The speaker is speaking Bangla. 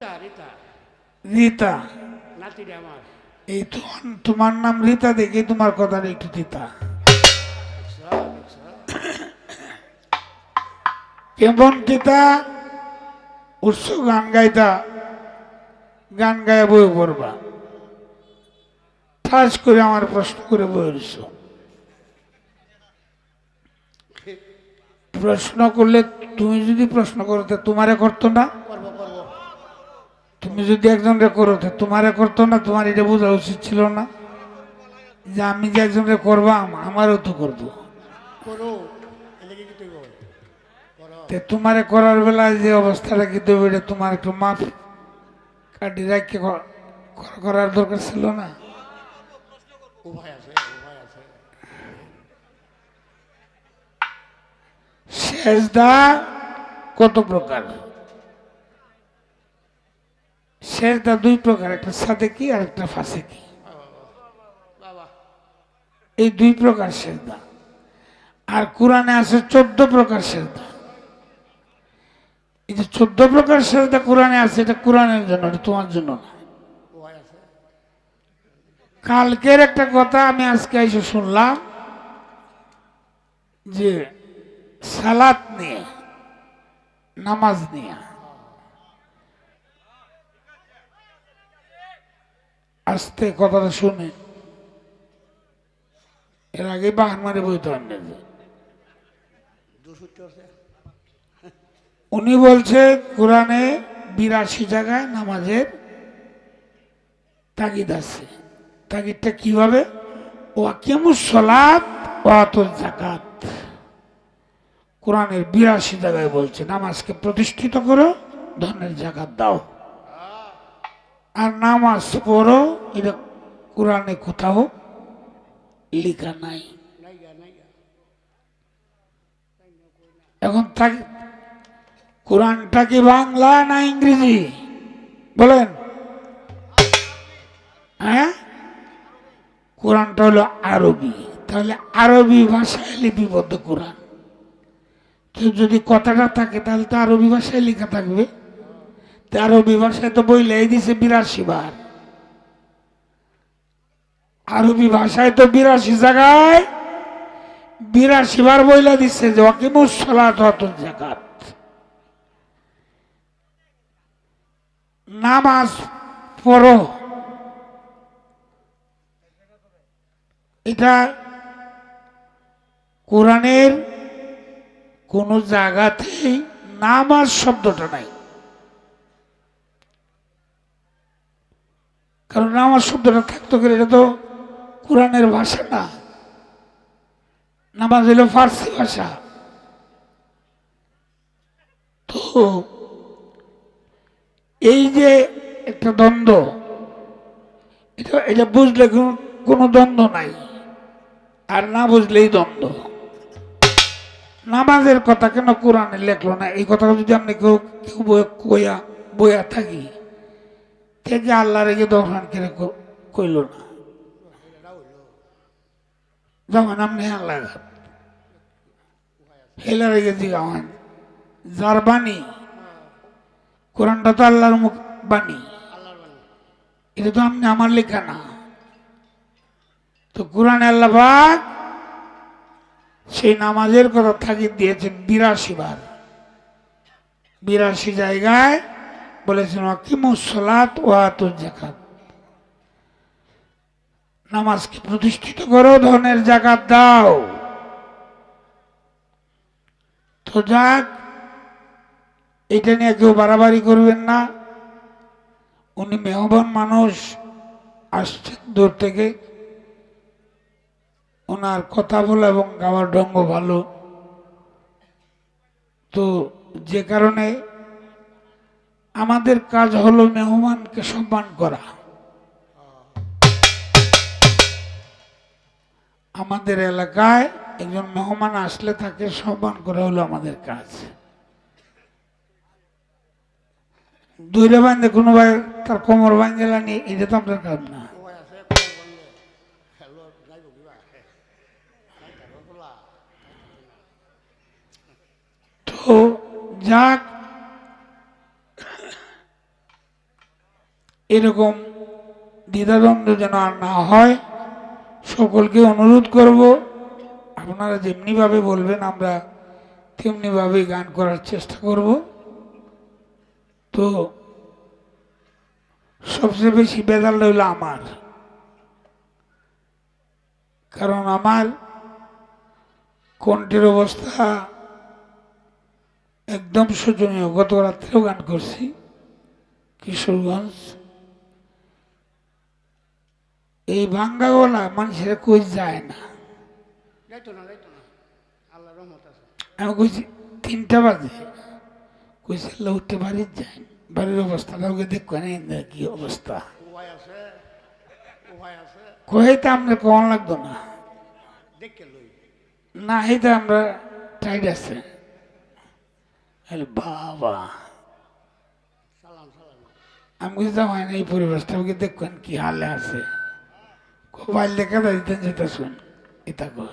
রীতা রীতা রীতা নাতিরে আমার এই তোমার তোমার নাম রীতা দেখে তোমার কথাটা একটু দেখছ কেমন তিতা উৎস গান গাইতা। গান গায়ে বই পড়বা ঠাস করে আমার প্রশ্ন করে বই রইছ। প্রশ্ন করলে তুমি যদি প্রশ্ন করো তা তোমারে করতো না? তুমি যদি একজনরে করো তা তোমারে করতো না তোমার এটা বোঝা উচিত ছিল না। যে আমি যে একজনরে করবাম আমারও তো করব। বল তোমারে করার বেলায় যে অবস্থাটা কি দেবে এটা তোমার একটু মাপ। কাটি রাখে করার দরকার ছিল না। সেজদা কত প্রকার? সেজদা দুই প্রকার, একটা সাদেকি আর একটা ফাঁসেকি। এই দুই প্রকার সেজদা আর কোরআনে আছে চোদ্দ প্রকার সেজদা এই যে চোদ্দ প্রকার সেজদা কোরআনে আছে, এটা কোরআনের জন্য, এটা তোমার জন্য না। কালকের একটা কথা আমি আজকে এসে শুনলাম, যে সালাত নিয়ে, নামাজ নিয়ে আস্তে কথাটা শুনে। এর আগে বাহান মারে বইতে উনি বলছে কোরআনে বিরাশি জায়গায় নামাজের তাগিদ আছে। তাগিদটা কীভাবে ও কেমুস সলাপ ও আতর জাকাত কোরআনের বিরাশি জায়গায় বলছে, নামাজকে প্রতিষ্ঠিত করো, ধনের জাকাত দাও। আর নামাজ পড়ো এটা কোরআনে কোথাও লেখা নাই। এখন তাকে কোরআনটা কি বাংলা না ইংরেজি? বলেন। হ্যাঁ? কোরআনটা হলো আরবি। তাহলে আরবি ভাষায় লিপিবদ্ধ কোরআন। তো যদি কথাটা থাকে, তাহলে তো আরবি ভাষায় লেখা থাকবে। তো আরবি ভাষায় তো বইলেই দিছে বিরাশি বার। আরবি ভাষায় তো বিরাশি জায়গায় বিরাশি বার বইলা দিচ্ছে যে অকিমুস সালাত জাকাত নামাজ পড়ো। এটা কোরআনের কোন জায়গাতেই নামাজ শব্দটা নাই। কারণ নামাজ শব্দটা থাকতো গেলে এটা তো কোরআনের ভাষা না নামাজ হইল ফার্সি ভাষা। তো এই যে একটা দ্বন্দ্ব, এটা এটা বুঝলে কোনো দ্বন্দ্ব নাই। আর না বুঝলেই দ্বন্দ্ব। নামাজের কথা কেন কোরআনে লেখলো না? এই কথা যদি আপনি কেউ কেউ কইয়া, বইয়া থাকি থেকে আল্লাহ রেগে দোকান কেন কইল না? যেমন আপনি আল্লাহ হেলা রেগে জিগাওয়ান যার বাণী, কোরআনটা তো আল্লাহর মুখ বাণী। এটা তো আপনি আমার লেখা না। তো কোরআন আল্লাহ পাক সেই নামাজের কথা থাকি দিয়েছেন বিরাশি বার। বিরাশি জায়গায় বলেছেন অকিমুসলাত ও আতুর জাকাত নামাজকে প্রতিষ্ঠিত করো? ধনের জাকাত দাও। তো যাক, এটা নিয়ে কেউ বাড়াবাড়ি করবেন না। উনি মেহবান মানুষ, আসছেন দূর থেকে। ওনার কথা বলা এবং গাওয়ার ঢঙ্গ ভালো। তো যে কারণে আমাদের কাজ হলো মেহমানকে সম্মান করা। আমাদের এলাকায় একজন মেহমান আসলে তাকে সম্মান করা হলো আমাদের কাজ। দুইটা বান্ধে, কোনো ভাই তার কোমর বান্ধে লানি এটা তো আপনার কাজ না। তো যাক, এরকম দ্বিধাদ্বন্দ্ব যেন আর না হয়। সকলকে অনুরোধ করব, আপনারা যেমনিভাবে বলবেন, আমরা তেমনিভাবে গান করার চেষ্টা করব। তো, সবচেয়ে বেশি বেদাল হইল আমার। কারণ আমার কণ্ঠের অবস্থা একদম শোচনীয়। গত রাত্রেও গান করছি, কিশোরগঞ্জ। এই ভাঙ্গা গলা মানুষের কই যায় না। যাইতো না যাইতো না। আল্লাহ রহমত আছে। আমি কইছি তিনটা বাজে। কইছে উঠে বাড়ির যায় বাড়ির অবস্থাটা ওকে দেখবেন কি অবস্থা। কয়ে তো আমরা কখন লাগতো না? না এই তো আমরা টাইট আছে। বাবা। আমি বুঝতে হয় না এই পরিবেশটা ওকে দেখবেন কি হালে আছে। মোবাইল দেখা দিতেন যেটা শুন। কয়